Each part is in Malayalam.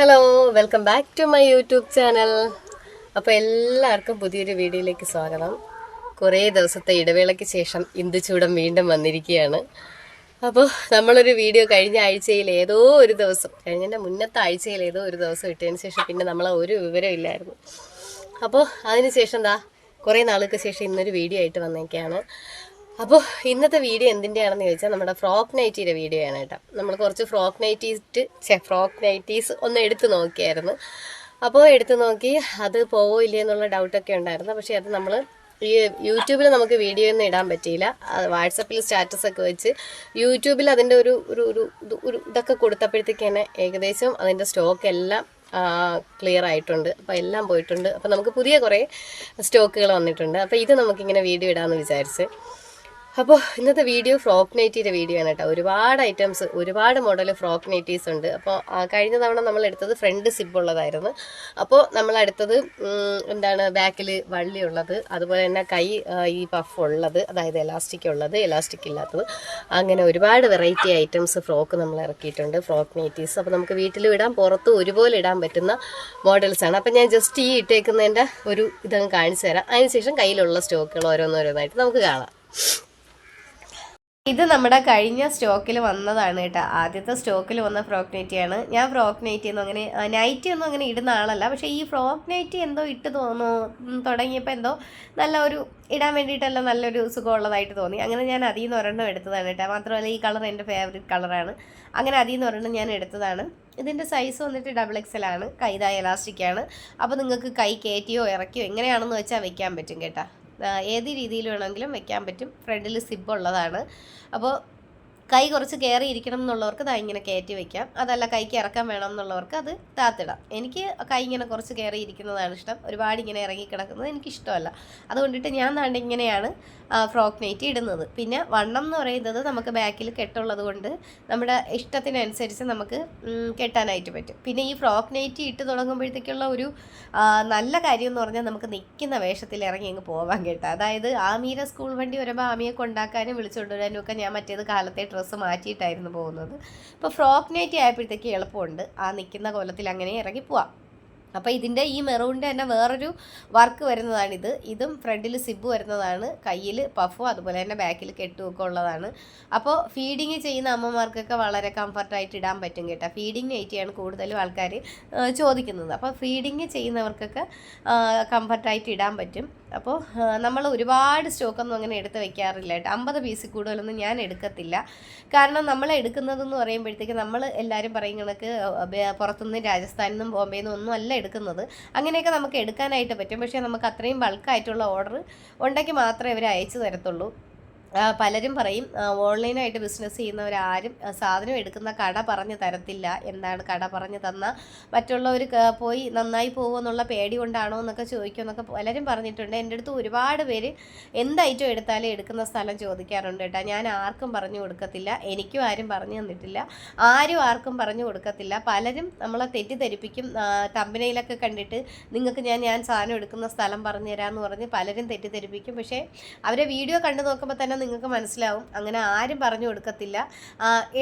Hello welcome back to my YouTube channel അപ്പോൾ എല്ലാവർക്കും പുതിയൊരു വീഡിയോയിലേക്ക് സ്വാഗതം. കുറേ ദിവസത്തെ ഇടവേളയ്ക്ക് ശേഷം ഇന്ദുചൂടം വീണ്ടും വന്നിരിക്കുകയാണ്. അപ്പോൾ നമ്മളൊരു വീഡിയോ കഴിഞ്ഞ ആഴ്ചയിൽ ഏതോ ഒരു ദിവസം കഴിഞ്ഞതിന്റെ മുന്നത്തെ ആഴ്ചയിൽ ഏതോ ഒരു ദിവസം ഇട്ടതിന് ശേഷം പിന്നെ നമ്മൾ ഒരു വിവരം ഇല്ലായിരുന്നു. അപ്പോൾ അതിന് ശേഷം എന്താ കുറേ നാളുകൾക്ക് ശേഷം ഇന്നൊരു വീഡിയോ ആയിട്ട് വന്നേക്കാണ്. അപ്പോൾ ഇന്നത്തെ വീഡിയോ എന്തിന്റെയാണെന്ന് ചോദിച്ചാൽ നമ്മുടെ ഫ്രോക്ക് നൈറ്റിയുടെ വീഡിയോ ആണ് കേട്ടോ. നമ്മൾ കുറച്ച് ഫ്രോക്ക് നൈറ്റീസ് ഫ്രോക്ക് നൈറ്റീസ് ഒന്ന് എടുത്തു നോക്കിയായിരുന്നു. അപ്പോൾ എടുത്തു നോക്കി അത് പോവോ ഇല്ലേ എന്നുള്ള ഡൗട്ടൊക്കെ ഉണ്ടായിരുന്നു. പക്ഷേ അത് നമ്മൾ ഈ യൂട്യൂബിൽ നമുക്ക് വീഡിയോ ഒന്നും ഇടാൻ പറ്റിയില്ല. വാട്സപ്പിൽ സ്റ്റാറ്റസ് ഒക്കെ വെച്ച് യൂട്യൂബിൽ അതിന്റെ ഒരു ഒരു ഒരു ഒരു ഇതൊക്കെ കൊടുത്തപ്പോഴത്തേക്ക് തന്നെ ഏകദേശം അതിന്റെ സ്റ്റോക്ക് എല്ലാം ക്ലിയർ ആയിട്ടുണ്ട്. അപ്പോൾ എല്ലാം പോയിട്ടുണ്ട്. അപ്പോൾ നമുക്ക് പുതിയ കുറേ സ്റ്റോക്കുകൾ വന്നിട്ടുണ്ട്. അപ്പോൾ ഇത് നമുക്കിങ്ങനെ വീഡിയോ ഇടാമെന്ന് വിചാരിച്ച്. അപ്പോൾ ഇന്നത്തെ വീഡിയോ ഫ്രോക്ക് നൈറ്റിയുടെ വീഡിയോ ആണ് കേട്ടോ. ഒരുപാട് ഐറ്റംസ് ഒരുപാട് മോഡൽ ഫ്രോക്ക് നൈറ്റീസ് ഉണ്ട്. അപ്പോൾ കഴിഞ്ഞ തവണ നമ്മൾ എടുത്തത് ഫ്രണ്ട് സിബ് ഉള്ളതായിരുന്നു. അപ്പോൾ നമ്മൾ അടുത്തത് എന്താണ് ബാക്കിൽ വള്ളി ഉള്ളത് അതുപോലെ തന്നെ കൈ ഈ പഫ് ഉള്ളത് അതായത് എലാസ്റ്റിക് ഉള്ളത് എലാസ്റ്റിക് ഇല്ലാത്തത്. അങ്ങനെ ഒരുപാട് വെറൈറ്റി ഐറ്റംസ് ഫ്രോക്ക് നമ്മൾ ഇറക്കിയിട്ടുണ്ട് ഫ്രോക്ക് നൈറ്റീസ് അപ്പോൾ നമുക്ക് വീട്ടിൽ ഇടാം പുറത്ത് ഒരുപോലെ ഇടാൻ പറ്റുന്ന മോഡൽസ് ആണ്. അപ്പോൾ ഞാൻ ജസ്റ്റ് ഈ ഇട്ടേക്കുന്നതിന്റെ ഒരു ഇതങ്ങ് കാണിച്ചു തരാം. അതിനുശേഷം കയ്യിലുള്ള സ്റ്റോക്കുകൾ ഓരോന്നോരോന്നായിട്ട് നമുക്ക് കാണാം. ഇത് നമ്മുടെ കഴിഞ്ഞ സ്റ്റോക്കിൽ വന്നതാണ് കേട്ടോ. ആദ്യത്തെ സ്റ്റോക്കിൽ വന്ന ഫ്രോക്ക് നൈറ്റിയാണ്. ഞാൻ ഫ്രോക്ക് നൈറ്റി ഒന്നും അങ്ങനെ നൈറ്റി ഒന്നും അങ്ങനെ ഇടുന്ന ആളല്ല. പക്ഷേ ഈ ഫ്രോക്ക് നൈറ്റി എന്തോ ഇട്ട് തോന്നുന്നു തുടങ്ങിയപ്പോൾ എന്തോ നല്ല ഒരു ഇടാൻ വേണ്ടിയിട്ടല്ല നല്ലൊരു സുഖമുള്ളതായിട്ട് തോന്നി. അങ്ങനെ ഞാൻ അതിൽ നിന്ന് ഒരെണ്ണം എടുത്തതാണ് കേട്ടോ. മാത്രമല്ല ഈ കളർ എന്റെ ഫേവറേറ്റ് കളറാണ്. അങ്ങനെ അതിൽ നിന്ന് ഒരെണ്ണം ഞാൻ എടുത്തതാണ്. ഇതിന്റെ സൈസ് വന്നിട്ട് ഡബിൾ എക്സൽ ആണ്. കൈതായ ഇലാസ്റ്റിക്കാണ് അപ്പോൾ നിങ്ങൾക്ക് കൈ കയറ്റിയോ ഇറക്കിയോ എങ്ങനെയാണെന്ന് വെച്ചാൽ വെക്കാൻ പറ്റും കേട്ടോ. ഏത് രീതിയിൽ വേണമെങ്കിലും വെക്കാൻ പറ്റും. ഫ്രണ്ടിൽ സിബ് ഉള്ളതാണ്. അപ്പോൾ കൈ കുറച്ച് കയറി ഇരിക്കണം എന്നുള്ളവർക്ക് ദാ ഇങ്ങനെ കയറ്റി വെക്കാം. അതല്ല കൈക്ക് ഇറക്കാൻ വേണം എന്നുള്ളവർക്ക് അത് താത്തിടാം. എനിക്ക് കൈ ഇങ്ങനെ കുറച്ച് കയറി ഇരിക്കുന്നതാണ് ഇഷ്ടം. ഒരുപാട് ഇങ്ങനെ ഇറങ്ങി കിടക്കുന്നത് എനിക്ക് ഇഷ്ടമല്ല അതുകൊണ്ടിട്ട് ഞാൻ ദാണ്ട് ഇങ്ങനെയാണ് ഫ്രോക്ക് നൈറ്റ് ഇടുന്നത്. പിന്നെ വണ്ണം എന്ന് പറയുന്നത് നമുക്ക് ബാക്കിൽ കെട്ടുള്ളത് കൊണ്ട് നമ്മുടെ ഇഷ്ടത്തിനനുസരിച്ച് നമുക്ക് കെട്ടാനായിട്ട് പറ്റും. പിന്നെ ഈ ഫ്രോക്ക് നൈറ്റ് ഇട്ട് തുടങ്ങുമ്പോഴത്തേക്കുള്ള ഒരു നല്ല കാര്യം എന്ന് പറഞ്ഞാൽ നമുക്ക് നിൽക്കുന്ന വേഷത്തിൽ ഇറങ്ങി അങ്ങ് പോവാൻ കേട്ടോ. അതായത് ആമീരെ സ്കൂൾ വണ്ടി വരുമ്പോൾ ആമിയെ കൊണ്ടാക്കാനും വിളിച്ചുകൊണ്ടുവരാനും ഒക്കെ ഞാൻ മറ്റേത് കാലത്തെ ഡ്രസ്സ് മാറ്റിയിട്ടായിരുന്നു പോകുന്നത്. ഇപ്പോൾ ഫ്രോക്ക് നൈറ്റ് ആയപ്പോഴത്തേക്ക് എളുപ്പമുണ്ട്. ആ നിൽക്കുന്ന കോലത്തിൽ അങ്ങനെ ഇറങ്ങി പോവാം. അപ്പോൾ ഇതിന്റെ ഈ മെറൂണിന്റെ തന്നെ വേറൊരു വർക്ക് വരുന്നതാണിത്. ഇതും ഫ്രണ്ടിൽ സിബ് വരുന്നതാണ്. കയ്യിൽ പഫും അതുപോലെ തന്നെ ബാക്കിൽ കെട്ടുമൊക്കെ ഉള്ളതാണ്. അപ്പോൾ ഫീഡിങ് ചെയ്യുന്ന അമ്മമാർക്കൊക്കെ വളരെ കംഫർട്ടായിട്ട് ഇടാൻ പറ്റും കേട്ടോ. ഫീഡിങ് നൈറ്റിയാണ് കൂടുതലും ആൾക്കാർ ചോദിക്കുന്നത്. അപ്പോൾ ഫീഡിങ് ചെയ്യുന്നവർക്കൊക്കെ കംഫർട്ടായിട്ട് ഇടാൻ പറ്റും. അപ്പോൾ നമ്മൾ ഒരുപാട് സ്റ്റോക്കൊന്നും അങ്ങനെ എടുത്ത് വെക്കാറില്ല കേട്ടോ. അമ്പത് പീസിൽ കൂടുതലൊന്നും ഞാൻ എടുക്കത്തില്ല. കാരണം നമ്മൾ എടുക്കുന്നതെന്ന് പറയുമ്പോഴത്തേക്ക് നമ്മൾ എല്ലാവരും പറയും കണക്ക് പുറത്തുനിന്ന് രാജസ്ഥാനിൽ നിന്നും ബോംബെയിൽ നിന്നും ഒന്നും അല്ല എടുക്കുന്നത്. അങ്ങനെയൊക്കെ നമുക്ക് എടുക്കാനായിട്ട് പറ്റും. പക്ഷേ നമുക്ക് അത്രയും ബൾക്കായിട്ടുള്ള ഓർഡർ ഉണ്ടെങ്കിൽ മാത്രമേ അവർ അയച്ചു തരത്തുള്ളൂ. പലരും പറയും ഓൺലൈനായിട്ട് ബിസിനസ് ചെയ്യുന്നവരാരും സാധനം എടുക്കുന്ന കട പറഞ്ഞു തരത്തില്ല എന്താണ് കട പറഞ്ഞു തന്ന മറ്റുള്ളവർ പോയി നന്നായി പോകുമെന്നുള്ള പേടി കൊണ്ടാണോ എന്നൊക്കെ ചോദിക്കുമെന്നൊക്കെ പലരും പറഞ്ഞിട്ടുണ്ട്. എന്റെ അടുത്ത് ഒരുപാട് പേര് എന്ത് ഐറ്റം എടുത്താലും എടുക്കുന്ന സ്ഥലം ചോദിക്കാറുണ്ട് കേട്ടോ. ഞാൻ ആർക്കും പറഞ്ഞു കൊടുക്കത്തില്ല എനിക്കും ആരും പറഞ്ഞു തന്നിട്ടില്ല ആരും ആർക്കും പറഞ്ഞു കൊടുക്കത്തില്ല. പലരും നമ്മളെ തെറ്റിദ്ധരിപ്പിക്കും. തമ്പനയിലൊക്കെ കണ്ടിട്ട് നിങ്ങൾക്ക് ഞാൻ ഞാൻ സാധനം എടുക്കുന്ന സ്ഥലം പറഞ്ഞു തരാമെന്ന് പറഞ്ഞ് പലരും തെറ്റിദ്ധരിപ്പിക്കും. പക്ഷേ അവരെ വീഡിയോ കണ്ടു നോക്കുമ്പോൾ തന്നെ നിങ്ങൾക്ക് മനസ്സിലാവും. അങ്ങനെ ആരും പറഞ്ഞു കൊടുക്കത്തില്ല.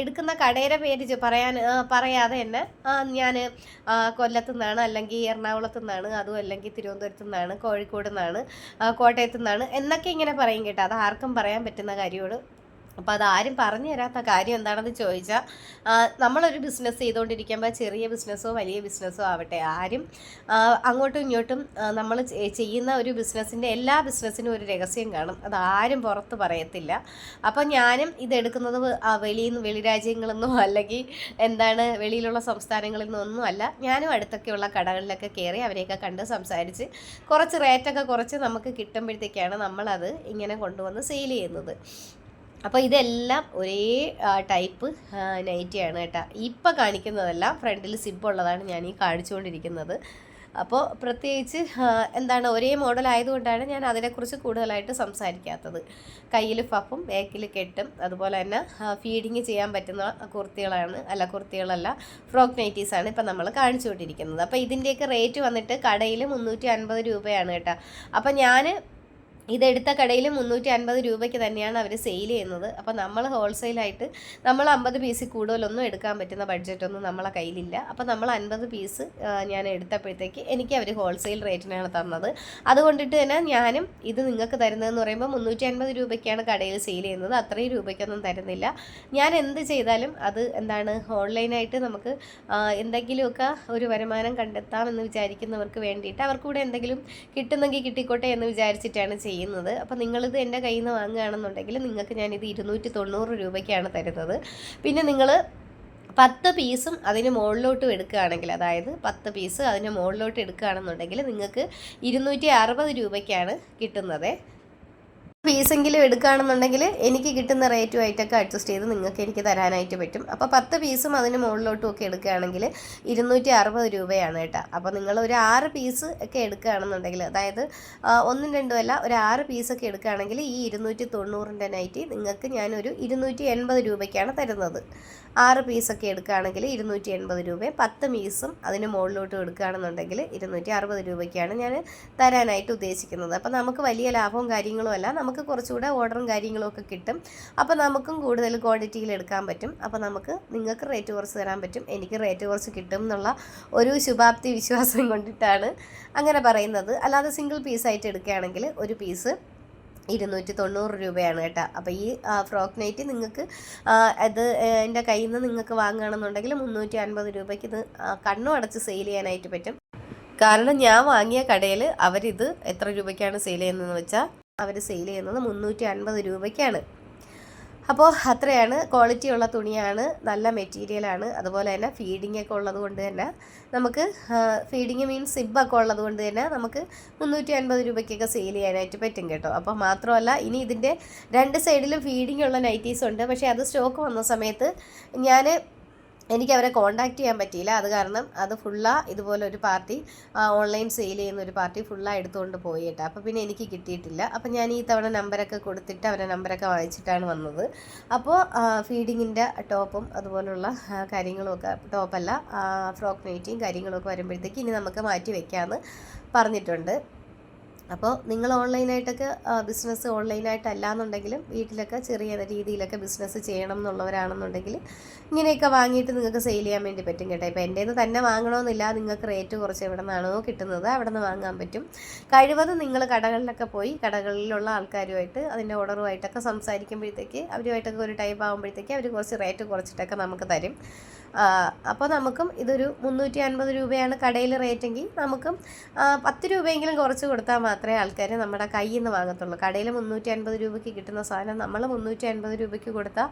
എടുക്കുന്ന കടയുടെ പേര് പറയാൻ പറയാതെ തന്നെ ഞാൻ കൊല്ലത്തു നിന്നാണ് അല്ലെങ്കിൽ എറണാകുളത്തു നിന്നാണ് അതും അല്ലെങ്കിൽ തിരുവനന്തപുരത്തു നിന്നാണ് കോഴിക്കോട് നിന്നാണ് കോട്ടയത്തു നിന്നാണ് എന്നൊക്കെ ഇങ്ങനെ പറയും കേട്ടോ. അത് ആർക്കും പറയാൻ പറ്റുന്ന കാര്യമാണ്. അപ്പോൾ അതാരും പറഞ്ഞു തരാത്ത കാര്യം എന്താണെന്ന് ചോദിച്ചാൽ നമ്മളൊരു ബിസിനസ് ചെയ്തുകൊണ്ടിരിക്കുമ്പോൾ ചെറിയ ബിസിനസ്സോ വലിയ ബിസിനസ്സോ ആവട്ടെ. ആരും അങ്ങോട്ടും ഇങ്ങോട്ടും നമ്മൾ ചെയ്യുന്ന ഒരു ബിസിനസ്സിന്റെ എല്ലാ ബിസിനസ്സിനും ഒരു രഹസ്യം കാണും. അത് ആരും പുറത്ത് പറയത്തില്ല. അപ്പോൾ ഞാനും ഇതെടുക്കുന്നത് വെളിയിൽ നിന്ന് വെളി രാജ്യങ്ങളിൽ നിന്നോ അല്ലെങ്കിൽ എന്താണ് വെളിയിലുള്ള സംസ്ഥാനങ്ങളിൽ നിന്നൊന്നും അല്ല. ഞാനും അടുത്തൊക്കെയുള്ള കടകളിലൊക്കെ കയറി അവരെയൊക്കെ കണ്ട് സംസാരിച്ച് കുറച്ച് റേറ്റൊക്കെ കുറച്ച് നമുക്ക് കിട്ടുമ്പോഴത്തേക്കാണ് നമ്മളത് ഇങ്ങനെ കൊണ്ടുവന്ന് സെയിൽ ചെയ്യുന്നത്. അപ്പോൾ ഇതെല്ലാം ഒരേ ടൈപ്പ് നൈറ്റിയാണ് കേട്ടോ. ഇപ്പോൾ കാണിക്കുന്നതെല്ലാം ഫ്രണ്ടിൽ സിബ് ഉള്ളതാണ് ഞാൻ ഈ കാണിച്ചുകൊണ്ടിരിക്കുന്നത്. അപ്പോൾ പ്രത്യേകിച്ച് എന്താണ് ഒരേ മോഡൽ ആയതുകൊണ്ടാണ് ഞാൻ അതിനെക്കുറിച്ച് കൂടുതലായിട്ട് സംസാരിക്കാത്തത്. കയ്യിൽ ഫഫും ബാക്കിൽ കെട്ടും അതുപോലെ തന്നെ ഫീഡിങ് ചെയ്യാൻ പറ്റുന്ന കുർത്തികളാണ് അല്ല കുർത്തികളല്ല ഫ്രോക്ക് നൈറ്റീസാണ് ഇപ്പം നമ്മൾ കാണിച്ചുകൊണ്ടിരിക്കുന്നത്. അപ്പോൾ ഇതിന്റെയൊക്കെ റേറ്റ് വന്നിട്ട് കടയിൽ മുന്നൂറ്റി അൻപത് രൂപയാണ് കേട്ടോ. അപ്പോൾ ഞാൻ ഇതെടുത്ത കടയിൽ മുന്നൂറ്റി അൻപത് രൂപയ്ക്ക് തന്നെയാണ് അവർ സെയിൽ ചെയ്യുന്നത്. അപ്പോൾ നമ്മൾ ഹോൾസെയിലായിട്ട് നമ്മൾ അമ്പത് പീസിൽ കൂടുതലൊന്നും എടുക്കാൻ പറ്റുന്ന ബഡ്ജറ്റൊന്നും നമ്മളെ കയ്യിലില്ല. അപ്പോൾ നമ്മൾ അൻപത് പീസ് ഞാൻ എടുത്തപ്പോഴത്തേക്ക് എനിക്ക് അവർ ഹോൾസെയിൽ റേറ്റിനാണ് തന്നത്. അതുകൊണ്ടിട്ട് തന്നെ ഞാനും ഇത് നിങ്ങൾക്ക് തരുന്നതെന്ന് പറയുമ്പോൾ മുന്നൂറ്റി അൻപത് രൂപയ്ക്കാണ് കടയിൽ സെയിൽ ചെയ്യുന്നത്. അത്രയും രൂപയ്ക്കൊന്നും തരുന്നില്ല. ഞാൻ എന്ത് ചെയ്താലും അത് എന്താണ് ഓൺലൈനായിട്ട് നമുക്ക് എന്തെങ്കിലുമൊക്കെ ഒരു വരുമാനം കണ്ടെത്താമെന്ന് വിചാരിക്കുന്നവർക്ക് വേണ്ടിയിട്ട് അവർക്കൂടെ എന്തെങ്കിലും കിട്ടുന്നെങ്കിൽ കിട്ടിക്കോട്ടെ എന്ന് വിചാരിച്ചിട്ടാണ് ചെയ്യുന്നത്. ചെയ്യുന്നത്. അപ്പോൾ നിങ്ങളിത് എന്റെ കയ്യിൽ നിന്ന് വാങ്ങുകയാണെന്നുണ്ടെങ്കിൽ നിങ്ങൾക്ക് ഞാനിത് ഇരുന്നൂറ്റി തൊണ്ണൂറ് രൂപയ്ക്കാണ് തരുന്നത്. പിന്നെ നിങ്ങൾ പത്ത് പീസും അതിന് മുകളിലോട്ടും എടുക്കുകയാണെങ്കിൽ അതായത് പത്ത് പീസ് അതിന് മുകളിലോട്ട് എടുക്കുകയാണെന്നുണ്ടെങ്കിൽ നിങ്ങൾക്ക് ഇരുന്നൂറ്റി അറുപത് രൂപയ്ക്കാണ് കിട്ടുന്നത്. പീസെങ്കിലും എടുക്കുകയാണെന്നുണ്ടെങ്കിൽ എനിക്ക് കിട്ടുന്ന റേറ്റുമായിട്ടൊക്കെ അഡ്ജസ്റ്റ് ചെയ്ത് നിങ്ങൾക്ക് എനിക്ക് തരാനായിട്ട് പറ്റും. അപ്പോൾ പത്ത് പീസും അതിന് മുകളിലോട്ടും ഒക്കെ എടുക്കുകയാണെങ്കിൽ ഇരുന്നൂറ്റി അറുപത് രൂപയാണ് കേട്ടോ. അപ്പോൾ നിങ്ങൾ ഒരു ആറ് പീസ് ഒക്കെ എടുക്കുകയാണെന്നുണ്ടെങ്കിൽ അതായത് ഒന്നും രണ്ടും അല്ല ഒരു ആറ് പീസൊക്കെ എടുക്കുകയാണെങ്കിൽ ഈ ഇരുന്നൂറ്റി തൊണ്ണൂറിന്റെ നൈറ്റി നിങ്ങൾക്ക് ഞാനൊരു ഇരുന്നൂറ്റി എൺപത് രൂപയ്ക്കാണ് തരുന്നത്. ആറ് പീസൊക്കെ എടുക്കുകയാണെങ്കിൽ ഇരുന്നൂറ്റി എൺപത് രൂപയും പത്ത് പീസും അതിന് മുകളിലോട്ടും എടുക്കുകയാണെന്നുണ്ടെങ്കിൽ ഇരുന്നൂറ്റി അറുപത് രൂപയ്ക്കാണ് ഞാൻ തരാനായിട്ട് ഉദ്ദേശിക്കുന്നത്. അപ്പോൾ നമുക്ക് വലിയ ലാഭവും കാര്യങ്ങളും അല്ല. നമുക്ക് കുറച്ചുകൂടെ ഓർഡറും കാര്യങ്ങളും ഒക്കെ കിട്ടും. അപ്പോൾ നമുക്കും കൂടുതൽ ക്വാണ്ടിറ്റിയിൽ എടുക്കാൻ പറ്റും. അപ്പോൾ നമുക്ക് നിങ്ങൾക്ക് റേറ്റ് കുറച്ച് തരാൻ പറ്റും. എനിക്ക് റേറ്റ് കുറച്ച് കിട്ടും എന്നുള്ള ഒരു ശുഭാപ്തി വിശ്വാസം കൊണ്ടിട്ടാണ് അങ്ങനെ പറയുന്നത്. അല്ലാതെ സിംഗിൾ പീസായിട്ട് എടുക്കുകയാണെങ്കിൽ ഒരു പീസ് ഇരുന്നൂറ്റി തൊണ്ണൂറ് രൂപയാണ് കേട്ടോ. അപ്പോൾ ഈ ഫ്രോക്ക് നൈറ്റ് നിങ്ങൾക്ക് അത് എന്റെ കയ്യിൽ നിന്ന് നിങ്ങൾക്ക് വാങ്ങുകയാണെന്നുണ്ടെങ്കിൽ മുന്നൂറ്റി അൻപത് രൂപയ്ക്ക് ഇത് കണ്ണും അടച്ച് സെയിൽ ചെയ്യാനായിട്ട് പറ്റും. കാരണം ഞാൻ വാങ്ങിയ കടയിൽ അവരിത് എത്ര രൂപയ്ക്കാണ് സെയിൽ ചെയ്യുന്നതെന്ന് വെച്ചാൽ അവർ സെയിൽ ചെയ്യുന്നത് മുന്നൂറ്റി അൻപത് രൂപയ്ക്കാണ്. അപ്പോൾ അത്രയാണ് ക്വാളിറ്റി ഉള്ള തുണിയാണ് നല്ല മെറ്റീരിയലാണ് അതുപോലെ തന്നെ ഫീഡിംഗ് ഒക്കെ ഉള്ളത് കൊണ്ട് തന്നെ നമുക്ക് ഫീഡിങ് മീൻസ് സിബൊക്കെ ഉള്ളത് കൊണ്ട് തന്നെ നമുക്ക് മുന്നൂറ്റി അൻപത് രൂപയ്ക്കൊക്കെ സെയിൽ ചെയ്യാനായിട്ട് പറ്റും കേട്ടോ. അപ്പോൾ മാത്രമല്ല ഇനി ഇതിന്റെ രണ്ട് സൈഡിലും ഫീഡിംഗ് ഉള്ള നൈറ്റീസ് ഉണ്ട്. പക്ഷേ അത് സ്റ്റോക്ക് വന്ന സമയത്ത് ഞാൻ എനിക്ക് അവരെ കോണ്ടാക്ട് ചെയ്യാൻ പറ്റിയില്ല. അത് കാരണം അത് ഫുള്ളാ ഇതുപോലെ ഒരു പാർട്ടി ഓൺലൈൻ സെയിൽ ചെയ്യുന്ന ഒരു പാർട്ടി ഫുള്ളാ എടുത്തുകൊണ്ട് പോയി കേട്ടോ അപ്പോൾ പിന്നെ എനിക്ക് കിട്ടിയിട്ടില്ല. അപ്പോൾ ഞാൻ ഈ തവണ നമ്പരൊക്കെ കൊടുത്തിട്ട് അവരെ നമ്പരൊക്കെ വായിച്ചിട്ടാണ് വന്നത്. അപ്പോൾ ഫീഡിങ്ങിന്റെ ടോപ്പും അതുപോലുള്ള കാര്യങ്ങളുമൊക്കെ ടോപ്പല്ല ഫ്രോക്ക് നൈറ്റിയും കാര്യങ്ങളൊക്കെ വരുമ്പോഴത്തേക്ക് ഇനി നമുക്ക് മാറ്റി വെക്കാമെന്ന് പറഞ്ഞിട്ടുണ്ട്. അപ്പോൾ നിങ്ങൾ ഓൺലൈനായിട്ടൊക്കെ ബിസിനസ് ഓൺലൈനായിട്ടല്ല എന്നുണ്ടെങ്കിലും വീട്ടിലൊക്കെ ചെറിയ രീതിയിലൊക്കെ ബിസിനസ് ചെയ്യണം എന്നുള്ളവരാണെന്നുണ്ടെങ്കിൽ ഇങ്ങനെയൊക്കെ വാങ്ങിയിട്ട് നിങ്ങൾക്ക് സെയിൽ ചെയ്യാൻ വേണ്ടി പറ്റും കേട്ടോ. ഇപ്പോൾ എന്റെ തന്നെ വാങ്ങണമെന്നില്ല നിങ്ങൾക്ക് റേറ്റ് കുറച്ച് എവിടെ നിന്നാണോ കിട്ടുന്നത് അവിടെ നിന്ന് വാങ്ങാൻ പറ്റും. കഴിവതും നിങ്ങൾ കടകളിലൊക്കെ പോയി കടകളിലുള്ള ആൾക്കാരുമായിട്ട് അതിന്റെ ഓർഡറുമായിട്ടൊക്കെ സംസാരിക്കുമ്പോഴത്തേക്ക് അവരുമായിട്ടൊക്കെ ഒരു ടൈപ്പ് ആകുമ്പോഴത്തേക്ക് അവർ കുറച്ച് റേറ്റ് കുറച്ചിട്ടൊക്കെ നമുക്ക് തരും. അപ്പോൾ നമുക്കും ഇതൊരു മുന്നൂറ്റി അൻപത് രൂപയാണ് കടയിൽ റേറ്റെങ്കിൽ നമുക്കും പത്ത് രൂപയെങ്കിലും കുറച്ച് കൊടുത്താൽ മാത്രമേ ആൾക്കാർ നമ്മുടെ കയ്യിൽ നിന്ന് വാങ്ങത്തുള്ളൂ. കടയിൽ മുന്നൂറ്റി അൻപത് രൂപയ്ക്ക് കിട്ടുന്ന സാധനം നമ്മൾ മുന്നൂറ്റി അൻപത് രൂപയ്ക്ക് കൊടുത്താൽ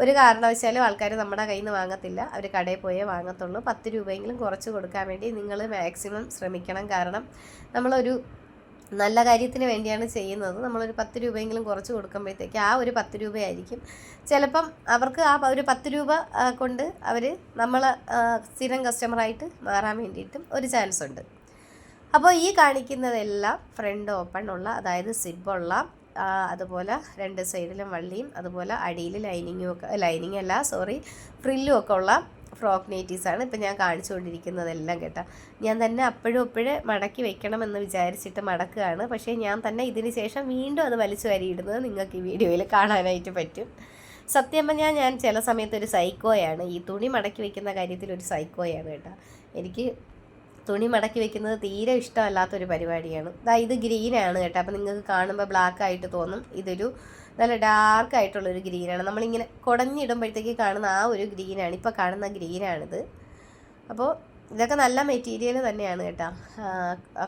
ഒരു കാരണവശാലും ആൾക്കാർ നമ്മുടെ കയ്യിൽ നിന്ന് വാങ്ങത്തില്ല. അവർ കടയിൽ പോയേ വാങ്ങത്തുള്ളൂ. പത്ത് രൂപയെങ്കിലും കുറച്ച് കൊടുക്കാൻ വേണ്ടി നിങ്ങൾ മാക്സിമം ശ്രമിക്കണം. കാരണം നമ്മളൊരു നല്ല കാര്യത്തിന് വേണ്ടിയാണ് ചെയ്യുന്നത്. നമ്മളൊരു പത്ത് രൂപയെങ്കിലും കുറച്ച് കൊടുക്കുമ്പോഴത്തേക്ക് ആ ഒരു പത്ത് രൂപയായിരിക്കും. ചിലപ്പം അവർക്ക് ആ ഒരു പത്ത് രൂപ കൊണ്ട് അവർ നമ്മൾ സ്ഥിരം കസ്റ്റമറായിട്ട് മാറാൻ വേണ്ടിയിട്ടും ഒരു ചാൻസ് ഉണ്ട്. അപ്പോൾ ഈ കാണിക്കുന്നതെല്ലാം ഫ്രണ്ട് ഓപ്പൺ ഉള്ള അതായത് സിബുള്ള അതുപോലെ രണ്ട് സൈഡിലും വള്ളിയും അതുപോലെ അടിയിൽ ലൈനിങ്ങും ഒക്കെ ലൈനിങ് അല്ല സോറി ഫ്രില്ലും ഒക്കെ ഉള്ള ഫ്രോക്ക് ആണ് ഇപ്പം ഞാൻ കാണിച്ചുകൊണ്ടിരിക്കുന്നതെല്ലാം കേട്ടോ. ഞാൻ തന്നെ അപ്പോഴും അപ്പോഴും മടക്കി വെക്കണമെന്ന് വിചാരിച്ചിട്ട് മടക്കുകയാണ്. പക്ഷേ ഞാൻ തന്നെ ഇതിന് ശേഷം വീണ്ടും അത് വലിച്ചു വരിയിടുന്നത് നിങ്ങൾക്ക് ഈ വീഡിയോയിൽ കാണാനായിട്ട് പറ്റും. സത്യം പറഞ്ഞാൽ ഞാൻ ചില സമയത്ത് ഒരു സൈക്കോയാണ്. ഈ തുണി മടക്കി വെക്കുന്ന കാര്യത്തിൽ ഒരു സൈക്കോയാണ് കേട്ടോ. എനിക്ക് തുണി മടക്കി വെക്കുന്നത് തീരെ ഇഷ്ടമല്ലാത്തൊരു പരിപാടിയാണ്. ഇതാ ഇത് ഗ്രീനാണ് കേട്ടോ. അപ്പോൾ നിങ്ങൾക്ക് കാണുമ്പോൾ ബ്ലാക്ക് ആയിട്ട് തോന്നും. ഇതൊരു നല്ല ഡാർക്ക് ആയിട്ടുള്ളൊരു ഗ്രീനാണ് നമ്മളിങ്ങനെ കുടഞ്ഞിടുമ്പോഴത്തേക്ക് കാണുന്ന ആ ഒരു ഗ്രീനാണ് ഇപ്പോൾ കാണുന്ന ഗ്രീനാണിത് അപ്പോൾ ഇതൊക്കെ നല്ല മെറ്റീരിയൽ തന്നെയാണ് കേട്ടോ.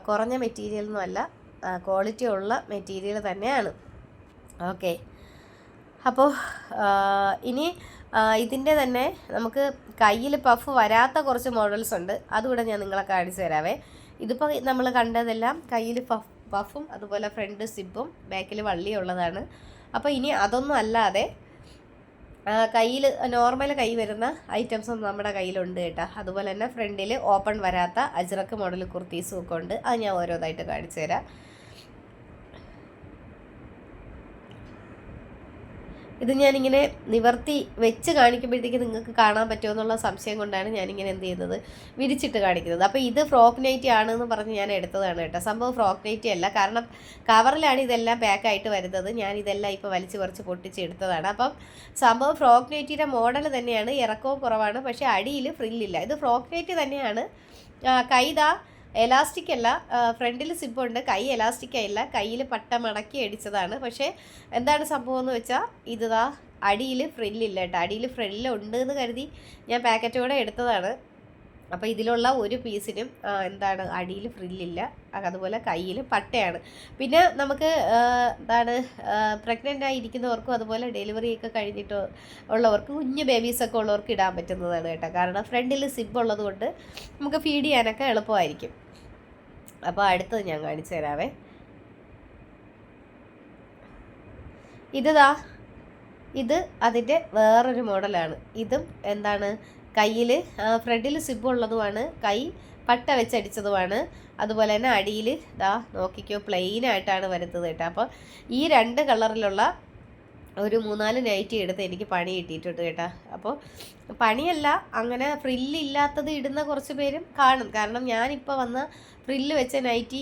കുറഞ്ഞ മെറ്റീരിയൽ അല്ല. ക്വാളിറ്റി ഉള്ള മെറ്റീരിയൽ തന്നെയാണ്. ഓക്കെ അപ്പോൾ ഇനി ഇതിന്റെ തന്നെ നമുക്ക് കയ്യിൽ പഫ് വരാത്ത കുറച്ച് മോഡൽസ് ഉണ്ട്. അതുകൂടെ ഞാൻ നിങ്ങളെ കാണിച്ചു തരാവേ. ഇതിപ്പോൾ നമ്മൾ കണ്ടതെല്ലാം കയ്യിൽ പഫ് പഫും അതുപോലെ ഫ്രണ്ട് സിബും ബാക്കിൽ വള്ളിയുള്ളതാണ്. അപ്പോൾ ഇനി അതൊന്നും അല്ലാതെ കയ്യിൽ നോർമൽ കൈ വരുന്ന ഐറ്റംസും നമ്മുടെ കയ്യിലുണ്ട് കേട്ടോ. അതുപോലെ തന്നെ ഫ്രണ്ടിൽ ഓപ്പൺ വരാത്ത അജ്രക്ക് മോഡൽ കുർത്തീസും ഒക്കെ ഉണ്ട്. അത് ഞാൻ ഓരോന്നായിട്ട് കാണിച്ചു തരാം. ഇത് ഞാനിങ്ങനെ നിവർത്തി വെച്ച് കാണിക്കുമ്പോഴത്തേക്ക് നിങ്ങൾക്ക് കാണാൻ പറ്റുമോ എന്നുള്ള സംശയം കൊണ്ടാണ് ഞാനിങ്ങനെ എന്ത് ചെയ്യുന്നത്? വിരിച്ചിട്ട് കാണിക്കുന്നത്. അപ്പോൾ ഇത് ഫ്രോക്ക് നൈറ്റി ആണെന്ന് പറഞ്ഞ് ഞാൻ എടുത്തതാണ് കേട്ടോ. സംഭവം ഫ്രോക്ക് നൈറ്റി അല്ല. കാരണം കവറിലാണ് ഇതെല്ലാം പാക്കായിട്ട് വരുന്നത്. ഞാൻ ഇതെല്ലാം ഇപ്പോൾ വലിച്ചു കുറച്ച് പൊട്ടിച്ച് എടുത്തതാണ്. അപ്പം സംഭവം ഫ്രോക്ക് നൈറ്റിയുടെ മോഡൽ തന്നെയാണ്. ഇറക്കവും കുറവാണ്. പക്ഷേ അടിയിൽ ഫ്രില്ലില്ല ഇത് ഫ്രോക്ക് നൈറ്റി തന്നെയാണ്. കൈതാ എലാസ്റ്റിക് അല്ല ഫ്രണ്ടിൽ സിബുണ്ട് കൈ എലാസ്റ്റിക് ആയില്ല കയ്യിൽ പട്ട മടക്കി അടിച്ചതാണ്. പക്ഷേ എന്താണ് സംഭവം എന്ന് വെച്ചാൽ ഇതാ അടിയിൽ ഫ്രില്ലില്ല കേട്ടോ. അടിയിൽ ഫ്രില്ലുണ്ട് എന്ന് കരുതി ഞാൻ പാക്കറ്റോടെ എടുത്തതാണ്. അപ്പോൾ ഇതിലുള്ള ഒരു പീസിനും എന്താണ് അടിയിൽ ഫ്രില്ലില്ല അതുപോലെ കയ്യിൽ പട്ടയാണ്. പിന്നെ നമുക്ക് എന്താണ് പ്രഗ്നന്റ് ആയിരിക്കുന്നവർക്കും അതുപോലെ ഡെലിവറി ഒക്കെ കഴിഞ്ഞിട്ട് ഉള്ളവർക്ക് കുഞ്ഞു ബേബീസൊക്കെ ഉള്ളവർക്ക് ഇടാൻ പറ്റുന്നതാണ് കേട്ടോ. കാരണം ഫ്രണ്ടിൽ സിബ് ഉള്ളത് കൊണ്ട് നമുക്ക് ഫീഡ് ചെയ്യാനൊക്കെ എളുപ്പമായിരിക്കും. അപ്പോൾ അടുത്തത് ഞാൻ കാണിച്ചു തരാവേ. ഇതാ ഇത് അതിന്റെ വേറൊരു മോഡലാണ് ഇതും എന്താണ് കയ്യിൽ ഫ്രണ്ടിൽ സിബ് ഉള്ളതുമാണ് കൈ പട്ട വെച്ചടിച്ചതുമാണ് അതുപോലെ തന്നെ അടിയിൽ ഇതാ നോക്കിക്കോ പ്ലെയിനായിട്ടാണ് വരുന്നത് കേട്ടോ. അപ്പോൾ ഈ രണ്ട് കളറിലുള്ള ഒരു മൂന്നാൽ നൈറ്റി എടുത്ത് എനിക്ക് പണി കിട്ടിയിട്ടുണ്ട് കേട്ടോ. അപ്പോൾ പണിയല്ല അങ്ങനെ ഫ്രില്ലില്ലാത്തത് ഇടുന്ന കുറച്ച് പേരും കാണും. കാരണം ഞാനിപ്പോൾ വന്ന ഫ്രില്ല് വെച്ച നൈറ്റി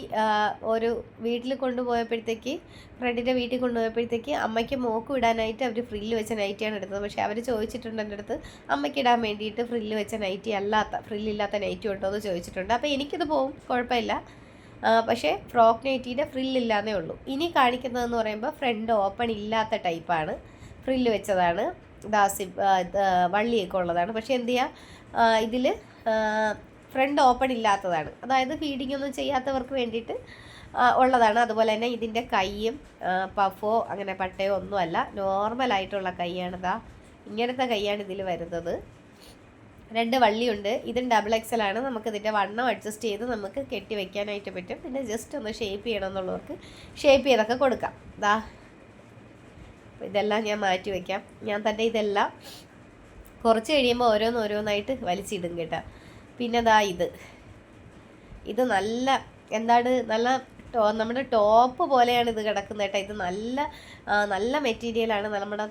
ഒരു വീട്ടിൽ കൊണ്ടുപോയപ്പോഴത്തേക്ക് ഫ്രണ്ടിന്റെ വീട്ടിൽ കൊണ്ടുപോയപ്പോഴത്തേക്ക് അമ്മയ്ക്ക് മോക്ക് ഇടാനായിട്ട് അവർ ഫ്രില്ല് വെച്ച നൈറ്റിയാണ് എടുത്തത്. പക്ഷേ അവർ ചോദിച്ചിട്ടുണ്ട് എന്റെ അടുത്ത് അമ്മയ്ക്ക് ഇടാൻ വേണ്ടിയിട്ട് ഫ്രില്ല് വെച്ച നൈറ്റി അല്ലാത്ത ഫ്രില്ലില്ലാത്ത നൈറ്റി ഉണ്ടോ? എന്ന് ചോദിച്ചിട്ടുണ്ട്. അപ്പോൾ എനിക്കിത് പോവും കുഴപ്പമില്ല. പക്ഷേ ഫ്രോക്ക് നൈറ്റീന്റെ ഫ്രില്ലില്ലാന്നേ ഉള്ളൂ. ഇനി കാണിക്കുന്നതെന്ന് പറയുമ്പോൾ ഫ്രണ്ട് ഓപ്പൺ ഇല്ലാത്ത ടൈപ്പാണ് ഫ്രില്ല് വെച്ചതാണ്. ദാസി വള്ളിയൊക്കെ ഉള്ളതാണ്. പക്ഷേ എന്ത് ചെയ്യുക ഇതിൽ ഫ്രണ്ട് ഓപ്പൺ ഇല്ലാത്തതാണ്. അതായത് ഫീഡിംഗ് ഒന്നും ചെയ്യാത്തവർക്ക് വേണ്ടിയിട്ട് ഉള്ളതാണ്. അതുപോലെ തന്നെ ഇതിന്റെ കൈയും പഫോ അങ്ങനെ പട്ടയോ ഒന്നുമല്ല. നോർമലായിട്ടുള്ള കൈയാണിതാ ഇങ്ങനത്തെ കൈയാണ് ഇതിൽ വരുന്നത്. രണ്ട് വള്ളിയുണ്ട്. ഇതും ഡബിൾ എക്സൽ ആണ്. നമുക്ക് ഇതിന്റെ വണ്ണം അഡ്ജസ്റ്റ് ചെയ്ത് നമുക്ക് കെട്ടി വെക്കാനായിട്ട് പറ്റും. പിന്നെ ജസ്റ്റ് ഒന്ന് ഷേപ്പ് ചെയ്യണം എന്നുള്ളവർക്ക് ഷേപ്പ് ചെയ്തൊക്കെ കൊടുക്കാം. ദാ. ഇതെല്ലാം ഞാൻ മാറ്റി വയ്ക്കാം ഞാൻ തന്നെ ഇതെല്ലാം കുറച്ച് കഴിയുമ്പോൾ ഓരോന്ന് ഓരോന്നായിട്ട് വലിച്ചിടും കേട്ടോ. പിന്നെ ദാ ഇത്. ഇത് നല്ല എന്താണ് നല്ല ടോ നമ്മുടെ ടോപ്പ് പോലെയാണ് ഇത് കിടക്കുന്നത് കേട്ടോ. ഇത് നല്ല നല്ല മെറ്റീരിയലാണ് നമ്മുടെ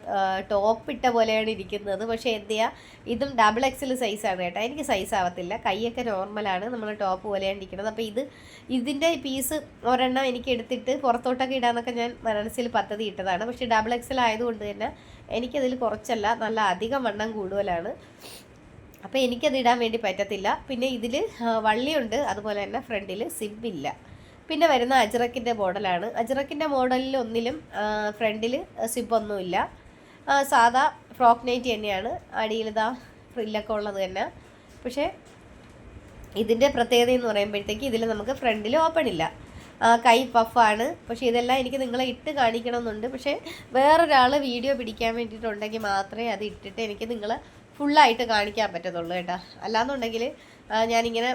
ടോപ്പ് ഇട്ട പോലെയാണ് ഇരിക്കുന്നത്. പക്ഷേ എന്ത് ചെയ്യുക ഇതും ഡബിൾ എക്സൽ സൈസാണ് കേട്ടോ. എനിക്ക് സൈസ് ആവത്തില്ല. കൈയൊക്കെ നോർമലാണ് നമ്മൾ ടോപ്പ് പോലെയാണ് ഇരിക്കുന്നത്. അപ്പോൾ ഇത് ഇതിന്റെ പീസ് ഒരെണ്ണം എനിക്ക് എടുത്തിട്ട് പുറത്തോട്ടൊക്കെ ഇടാന്നൊക്കെ ഞാൻ മനസ്സിൽ പദ്ധതി ഇട്ടതാണ്. പക്ഷേ ഡബിൾ എക്സൽ ആയതുകൊണ്ട് തന്നെ എനിക്കതിൽ കുറച്ചല്ല നല്ല അധികം വണ്ണം കൂടുതലാണ്. അപ്പോൾ എനിക്കത് ഇടാൻ വേണ്ടി പറ്റത്തില്ല. പിന്നെ ഇതിൽ വള്ളിയുണ്ട്. അതുപോലെ തന്നെ ഫ്രണ്ടിൽ സിബില്ല പിന്നെ വരുന്ന അജ്രക്കിന്റെ മോഡലാണ്. അജ്രക്കിന്റെ മോഡലിൽ ഒന്നിലും ഫ്രണ്ടിൽ സിബൊന്നുമില്ല സാധാ ഫ്രോക്ക് നൈറ്റ് തന്നെയാണ്. അടിയിലതാ ഫ്രില്ലൊക്കെ ഉള്ളത് തന്നെ. പക്ഷേ ഇതിന്റെ പ്രത്യേകത എന്ന് പറയുമ്പോഴത്തേക്ക് ഇതിൽ നമുക്ക് ഫ്രണ്ടിൽ ഓപ്പൺ ഇല്ല. കൈ പഫാണ് പക്ഷേ ഇതെല്ലാം എനിക്ക് നിങ്ങളെ ഇട്ട് കാണിക്കണമെന്നുണ്ട്. പക്ഷേ വേറൊരാൾ വീഡിയോ പിടിക്കാൻ വേണ്ടിയിട്ടുണ്ടെങ്കിൽ മാത്രമേ അത് ഇട്ടിട്ട് എനിക്ക് നിങ്ങളെ ഫുള്ളായിട്ട് കാണിക്കാൻ പറ്റത്തുള്ളൂ കേട്ടോ. അല്ലാന്നുണ്ടെങ്കിൽ ഞാനിങ്ങനെ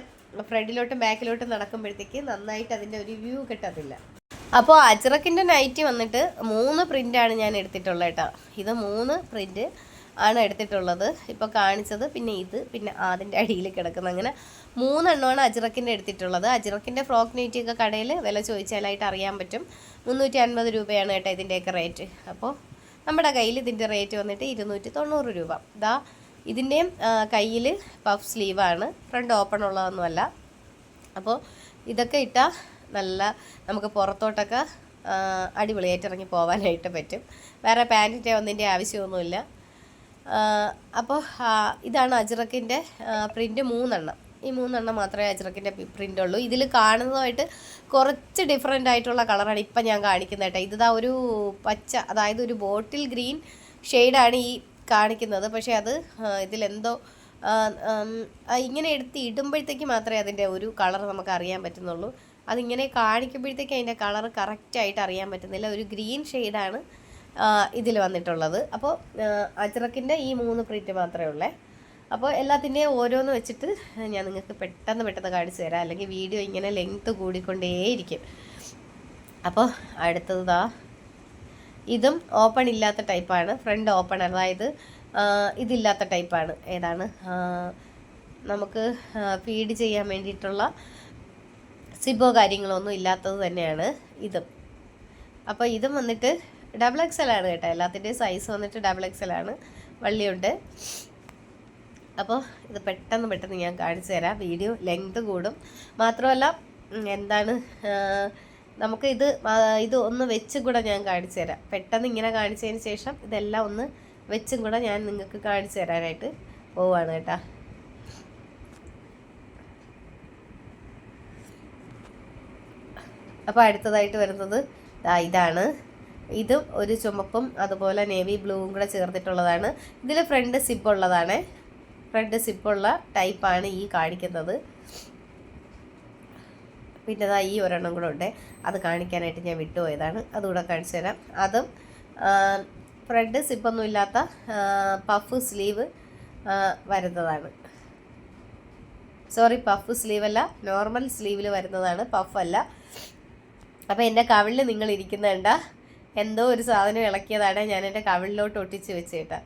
ഫ്രണ്ടിലോട്ടും ബാക്കിലോട്ടും നടക്കുമ്പോഴത്തേക്ക് നന്നായിട്ട് അതിന്റെ ഒരു വ്യൂ കിട്ടത്തില്ല. അപ്പോൾ അജ്രക്കിന്റെ നൈറ്റി വന്നിട്ട് മൂന്ന് പ്രിന്റാണ് ഞാൻ എടുത്തിട്ടുള്ളത് കേട്ടോ. ഇത് മൂന്ന് പ്രിന്റ് ആണ് എടുത്തിട്ടുള്ളത്. ഇപ്പോൾ കാണിച്ചത് പിന്നെ ഇത് പിന്നെ അതിന്റെ അടിയിൽ കിടക്കുന്ന അങ്ങനെ മൂന്നെണ്ണമാണ് അജ്രക്കിന്റെ എടുത്തിട്ടുള്ളത്. അജ്രക്കിന്റെ ഫ്രോക്ക് നൈറ്റിയൊക്കെ കടയിൽ വില ചോദിച്ചാലായിട്ട് അറിയാൻ പറ്റും. മുന്നൂറ്റി അൻപത് രൂപയാണ് കേട്ടോ ഇതിന്റെയൊക്കെ റേറ്റ് അപ്പോൾ നമ്മുടെ കയ്യിൽ ഇതിന്റെ റേറ്റ് വന്നിട്ട് ഇരുന്നൂറ്റി തൊണ്ണൂറ് രൂപ. ഇതാ ഇതിന്റെയും കയ്യിൽ പഫ് സ്ലീവാണ് ഫ്രണ്ട് ഓപ്പൺ ഉള്ളതൊന്നുമല്ല. അപ്പോൾ ഇതൊക്കെ ഇട്ടാൽ നല്ല നമുക്ക് പുറത്തോട്ടൊക്കെ അടിപൊളിയായിട്ട് ഇറങ്ങി പോകാനായിട്ട് പറ്റും. വേറെ പാന്റിന്റെ ഒന്നിന്റെ ആവശ്യമൊന്നുമില്ല. അപ്പോൾ ഇതാണ് അജ്രക്കിന്റെ പ്രിന്റ് മൂന്നെണ്ണം. ഈ മൂന്നെണ്ണം മാത്രമേ അജ്രക്കിന്റെ പ്രിന്റ് ഉള്ളൂ. ഇതിൽ കാണുന്നതുമായിട്ട് കുറച്ച് ഡിഫറെന്റ് ആയിട്ടുള്ള കളറാണ് ഇപ്പം ഞാൻ കാണിക്കുന്നത് കേട്ടോ. ഇതാ ഒരു പച്ച അതായത് ഒരു ബോട്ടിൽ ഗ്രീൻ ഷെയ്ഡാണ് ഈ കാണിക്കുന്നത്. പക്ഷേ അത് ഇതിലെന്തോ ഇങ്ങനെ എടുത്ത് ഇടുമ്പോഴത്തേക്ക് മാത്രമേ അതിന്റെ ഒരു കളർ നമുക്ക് അറിയാൻ പറ്റുന്നുള്ളൂ. അതിങ്ങനെ കാണിക്കുമ്പോഴത്തേക്ക് അതിന്റെ കളർ കറക്റ്റായിട്ട് അറിയാൻ പറ്റുന്നില്ല. ഒരു ഗ്രീൻ ഷെയ്ഡാണ് ഇതിൽ വന്നിട്ടുള്ളത്. അപ്പോൾ അജ്രക്കിന്റെ ഈ മൂന്ന് പ്രിന്റ് മാത്രമേ ഉള്ളേ. അപ്പോൾ എല്ലാത്തിന്റെയും ഓരോന്ന് വെച്ചിട്ട് ഞാൻ നിങ്ങൾക്ക് പെട്ടെന്ന് പെട്ടെന്ന് കാണിച്ചു തരാം. അല്ലെങ്കിൽ വീഡിയോ ഇങ്ങനെ ലെങ്ത്ത് കൂടിക്കൊണ്ടേയിരിക്കും. അപ്പോൾ അടുത്തതാ ഇതും ഓപ്പൺ ഇല്ലാത്ത ടൈപ്പാണ് ഫ്രണ്ട് ഓപ്പൺ അതായത് ഇതില്ലാത്ത ടൈപ്പാണ് ഏതാണ്? നമുക്ക് ഫീഡ് ചെയ്യാൻ വേണ്ടിയിട്ടുള്ള സിബോ കാര്യങ്ങളൊന്നും ഇല്ലാത്തത് തന്നെയാണ് ഇതും. അപ്പോൾ ഇതും വന്നിട്ട് ഡബിൾ എക്സ് എൽ ആണ് കേട്ടോ. എല്ലാത്തിന്റെയും സൈസ് വന്നിട്ട് ഡബിൾ എക്സ് എൽ ആണ്. വള്ളിയുണ്ട്. അപ്പോൾ ഇത് പെട്ടെന്ന് പെട്ടെന്ന് ഞാൻ കാണിച്ചു തരാം. വീഡിയോ ലെങ്ത് കൂടും. മാത്രമല്ല എന്താണ് നമുക്ക് ഇത് ഇത് ഒന്ന് വെച്ചും കൂടെ ഞാൻ കാണിച്ചു തരാം. പെട്ടെന്ന് ഇങ്ങനെ കാണിച്ചതിന് ശേഷം ഇതെല്ലാം ഒന്ന് വെച്ചും കൂടെ ഞാൻ നിങ്ങൾക്ക് കാണിച്ചു തരാനായിട്ട് പോവാണ് കേട്ടോ. അപ്പോൾ അടുത്തതായിട്ട് വരുന്നത് ഇതാണ്. ഇതും ഒരു ചുമപ്പും അതുപോലെ നേവി ബ്ലൂവും കൂടെ ചേർത്തിട്ടുള്ളതാണ്. ഇതിൽ ഫ്രണ്ട് സിപ്പ് ഉള്ളതാണ്. ഫ്രണ്ട് സിപ്പുള്ള ടൈപ്പാണ് ഈ കാണിക്കുന്നത്. പിന്നെ അതാ ഈ ഒരെണ്ണം കൂടെ ഉണ്ട്. അത് കാണിക്കാനായിട്ട് ഞാൻ വിട്ടുപോയതാണ്. അതുകൂടെ കാണിച്ചു തരാം. അതും ഫ്രണ്ട് സിപ്പൊന്നും ഇല്ലാത്ത പഫ് സ്ലീവ് വരുന്നതാണ്. സോറി പഫ് സ്ലീവ് അല്ല നോർമൽ സ്ലീവിൽ വരുന്നതാണ്. പഫ് അല്ല. അപ്പോൾ എന്റെ കവിളിൽ നിങ്ങൾ ഇരിക്കുന്നുണ്ട എന്തോ ഒരു സാധനം ഇളക്കിയതാണ് ഞാൻ എന്റെ കവിളിലോട്ട് ഒട്ടിച്ച് വെച്ചേട്ടാ.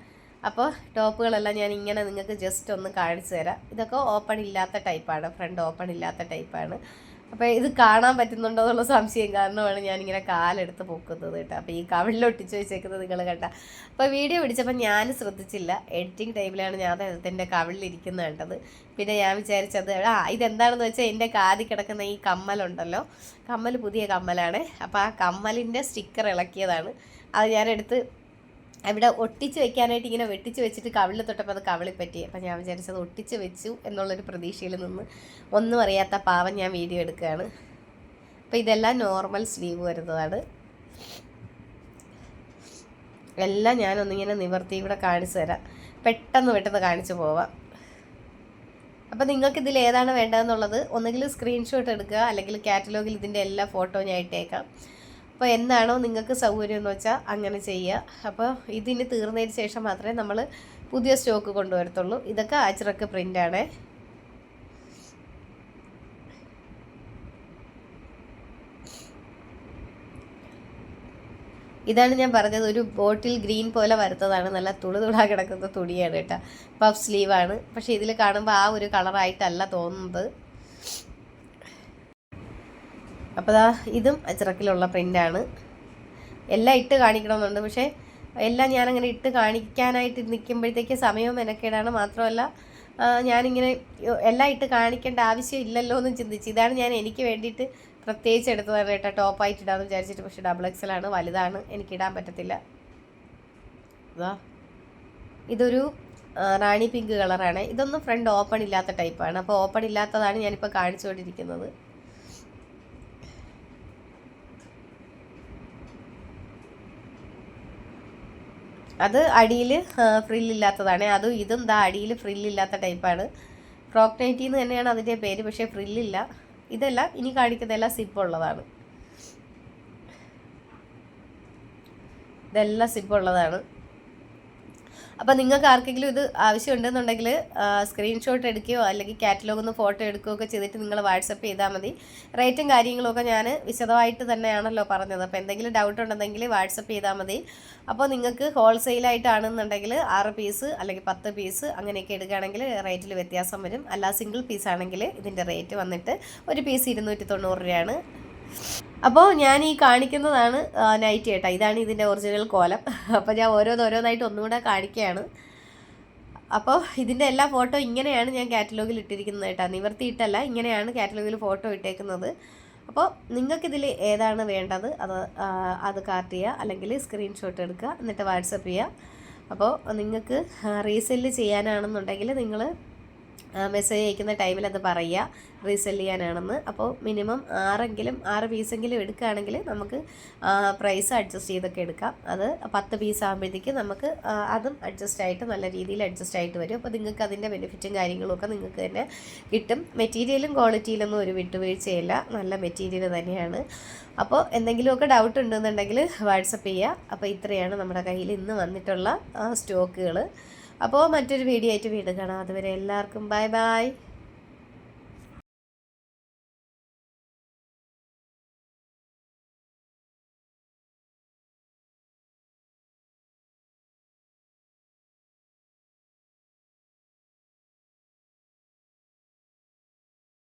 അപ്പോൾ ടോപ്പുകളെല്ലാം ഞാൻ ഇങ്ങനെ നിങ്ങൾക്ക് ജസ്റ്റ് ഒന്ന് കാണിച്ചു തരാം. ഇതൊക്കെ ഓപ്പൺ ഇല്ലാത്ത ടൈപ്പാണ് ഫ്രണ്ട് ഓപ്പൺ ഇല്ലാത്ത ടൈപ്പാണ് അപ്പോൾ ഇത് കാണാൻ പറ്റുന്നുണ്ടോ എന്നുള്ള സംശയം കാരണമാണ് ഞാൻ ഇങ്ങനെ കാലെടുത്ത് പൊക്കുന്നത് കേട്ടോ. അപ്പോൾ ഈ കവിളിലൊട്ടിച്ച് വെച്ചേക്കുന്നത് നിങ്ങൾ കണ്ട. അപ്പോൾ വീഡിയോ പിടിച്ചപ്പോൾ ഞാൻ ശ്രദ്ധിച്ചില്ല. എഡിറ്റിംഗ് ടൈമിലാണ് ഞാൻ എന്റെ കവിളിലിരിക്കുന്നത് കണ്ടത്. പിന്നെ ഞാൻ വിചാരിച്ചത് ആ ഇതെന്താണെന്ന് വെച്ചാൽ എന്റെ കാതി കിടക്കുന്ന ഈ കമ്മലുണ്ടല്ലോ. കമ്മൽ പുതിയ കമ്മലാണ്. അപ്പോൾ ആ കമ്മലിന്റെ സ്റ്റിക്കർ ഇളക്കിയതാണ്. അത് ഞാനെടുത്ത് അവിടെ ഒട്ടിച്ച് വെക്കാനായിട്ട് ഇങ്ങനെ വെട്ടിച്ച് വെച്ചിട്ട് കവിളിൽ തൊട്ടപ്പോൾ അത് കവിളിൽ പറ്റി. അപ്പം ഞാൻ വിചാരിച്ചത് ഒട്ടിച്ച് വെച്ചു എന്നുള്ളൊരു പ്രതീക്ഷയിൽ നിന്ന് ഒന്നും അറിയാത്ത പാവം ഞാൻ വീഡിയോ എടുക്കുകയാണ്. അപ്പോൾ ഇതെല്ലാം നോർമൽ സ്ലീവ് വരുന്നതാണ്. എല്ലാം ഞാനൊന്നിങ്ങനെ നിവർത്തി ഇവിടെ കാണിച്ചു തരാം. പെട്ടെന്ന് പെട്ടെന്ന് കാണിച്ചു പോവാം. അപ്പോൾ നിങ്ങൾക്ക് ഇതിൽ ഏതാണ് വേണ്ടതെന്നുള്ളത് ഒന്നുകിൽ സ്ക്രീൻഷോട്ട് എടുക്കുക അല്ലെങ്കിൽ കാറ്റലോഗിൽ ഇതിന്റെ എല്ലാ ഫോട്ടോ ഞാൻ ഇട്ടേക്കാം. അപ്പോൾ എന്താണോ നിങ്ങൾക്ക് സൗകര്യം എന്ന് വെച്ചാൽ അങ്ങനെ ചെയ്യുക അപ്പോൾ ഇതിന് തീർന്നതിന് ശേഷം മാത്രമേ നമ്മൾ പുതിയ സ്റ്റോക്ക് കൊണ്ടുവരത്തുള്ളൂ. ഇതൊക്കെ ആച്ചിറക്ക് പ്രിന്റാണ് ഇതാണ് ഞാൻ പറഞ്ഞത് ഒരു ബോട്ടിൽ ഗ്രീൻ പോലെ വരുത്തതാണ്. നല്ല തുളു തുളാ കിടക്കുന്ന തുണിയാണ് കേട്ടോ. പഫ് സ്ലീവാണ്. പക്ഷേ ഇതിൽ കാണുമ്പോൾ ആ ഒരു കളറായിട്ടല്ല തോന്നുന്നത്. അപ്പോൾ ദാ ഇതും ചിറക്കിലുള്ള പ്രിന്റാണ് എല്ലാം ഇട്ട് കാണിക്കണമെന്നുണ്ട്. പക്ഷേ എല്ലാം ഞാനങ്ങനെ ഇട്ട് കാണിക്കാനായിട്ട് നിൽക്കുമ്പോഴത്തേക്ക് സമയവും മെനക്കേടാണ്. മാത്രമല്ല ഞാനിങ്ങനെ എല്ലാം ഇട്ട് കാണിക്കേണ്ട ആവശ്യം ഇല്ലല്ലോ എന്ന് ചിന്തിച്ച് ഇതാണ് ഞാൻ എനിക്ക് വേണ്ടിയിട്ട് പ്രത്യേകിച്ച് എടുത്തതാണ് കേട്ടോ. ടോപ്പായിട്ട് ഇടാമെന്ന് വിചാരിച്ചിട്ട്. പക്ഷേ ഡബിൾ എക്സലാണ് വലുതാണ്. എനിക്കിടാൻ പറ്റത്തില്ല. ഇതാ ഇതൊരു റാണി പിങ്ക് കളറാണ് ഇതൊന്നും ഫ്രണ്ട് ഓപ്പൺ ഇല്ലാത്ത ടൈപ്പാണ് അപ്പോൾ ഓപ്പൺ ഇല്ലാത്തതാണ് ഞാനിപ്പോൾ കാണിച്ചുകൊണ്ടിരിക്കുന്നത്. അത് അടിയിൽ ഫ്രില്ലില്ലാത്തതാണ്. അതും ഇതും ദാ അടിയിൽ ഫ്രില്ലില്ലാത്ത ടൈപ്പാണ്. ഫ്രോക്ക് നൈറ്റി എന്ന് തന്നെയാണ് അതിന്റെ പേര് പക്ഷേ ഫ്രില്ലില്ല. ഇതെല്ലാം ഇനി കാണിക്കുന്നതെല്ലാം ഉള്ളതാണ് ഇതെല്ലാം സിപ്പ് ഉള്ളതാണ് അപ്പോൾ നിങ്ങൾക്ക് ആർക്കെങ്കിലും ഇത് ആവശ്യമുണ്ടെന്നുണ്ടെങ്കിൽ സ്ക്രീൻഷോട്ട് എടുക്കുകയോ അല്ലെങ്കിൽ കാറ്റലോഗ് ഒന്ന് ഫോട്ടോ എടുക്കുകയോ ഒക്കെ ചെയ്തിട്ട് നിങ്ങൾ വാട്സപ്പ് ചെയ്താൽ മതി. റേറ്റും കാര്യങ്ങളൊക്കെ ഞാൻ വിശദമായിട്ട് തന്നെയാണല്ലോ പറഞ്ഞത്. അപ്പോൾ എന്തെങ്കിലും ഡൗട്ട് ഉണ്ടെങ്കിൽ വാട്സപ്പ് ചെയ്താൽ മതി. അപ്പോൾ നിങ്ങൾക്ക് ഹോൾസെയിലായിട്ടാണെന്നുണ്ടെങ്കിൽ ആറ് പീസ് അല്ലെങ്കിൽ പത്ത് പീസ് അങ്ങനെയൊക്കെ എടുക്കുകയാണെങ്കിൽ റേറ്റിൽ വ്യത്യാസം വരും. അല്ല സിംഗിൾ പീസ് ആണെങ്കിൽ ഇതിന്റെ റേറ്റ് വന്നിട്ട് ഒരു പീസ് ഇരുന്നൂറ്റി തൊണ്ണൂറ് രൂപയാണ്. അപ്പോൾ ഞാൻ ഈ കാണിക്കുന്നതാണ് നൈറ്റ് കേട്ടോ ഇതാണ് ഇതിന്റെ ഒറിജിനൽ കോലം. അപ്പോൾ ഞാൻ ഓരോന്നോരോന്നായിട്ട് ഒന്നുകൂടെ കാണിക്കുകയാണ് അപ്പോൾ ഇതിന്റെ എല്ലാ ഫോട്ടോ ഇങ്ങനെയാണ് ഞാൻ കാറ്റലോഗിൽ ഇട്ടിരിക്കുന്നത് കേട്ടോ നിവർത്തിയിട്ടല്ല ഇങ്ങനെയാണ് കാറ്റലോഗിൽ ഫോട്ടോ ഇട്ടേക്കുന്നത്. അപ്പോൾ നിങ്ങൾക്കിതിൽ ഏതാണ് വേണ്ടത്? അത് അത് കാർട്ട് ചെയ്യുക അല്ലെങ്കിൽ സ്ക്രീൻഷോട്ട് എടുക്കുക എന്നിട്ട് വാട്സപ്പ് ചെയ്യുക. അപ്പോൾ നിങ്ങൾക്ക് റീസെല്ല് ചെയ്യാനാണെന്നുണ്ടെങ്കിൽ നിങ്ങൾ മെസ്സേജ് അയക്കുന്ന ടൈമിൽ അത് പറയുക. റീസെൽ ചെയ്യാനാണെന്ന്. അപ്പോൾ മിനിമം ആറെങ്കിലും ആറ് പീസെങ്കിലും എടുക്കുകയാണെങ്കിൽ നമുക്ക് പ്രൈസ് അഡ്ജസ്റ്റ് ചെയ്തൊക്കെ എടുക്കാം. അത് പത്ത് പീസ് ആകുമ്പോഴത്തേക്ക് നമുക്ക് അതും അഡ്ജസ്റ്റ് ആയിട്ട് നല്ല രീതിയിൽ അഡ്ജസ്റ്റ് ആയിട്ട് വരും. അപ്പോൾ നിങ്ങൾക്ക് അതിന്റെ ബെനിഫിറ്റും കാര്യങ്ങളും ഒക്കെ നിങ്ങൾക്ക് തന്നെ കിട്ടും. മെറ്റീരിയലും ക്വാളിറ്റിയിലൊന്നും ഒരു വിട്ടുവീഴ്ചയില്ല. നല്ല മെറ്റീരിയൽ തന്നെയാണ്. അപ്പോൾ എന്തെങ്കിലുമൊക്കെ ഡൗട്ട് ഉണ്ടെന്നുണ്ടെങ്കിൽ വാട്സപ്പ് ചെയ്യുക. അപ്പോൾ ഇത്രയാണ് നമ്മുടെ കയ്യിൽ ഇന്ന് വന്നിട്ടുള്ള സ്റ്റോക്കുകൾ അപ്പോൾ മറ്റൊരു വീഡിയോ ആയിട്ട് വീണ്ടും കാണാം. അതുവരെ എല്ലാവർക്കും ബൈ ബൈ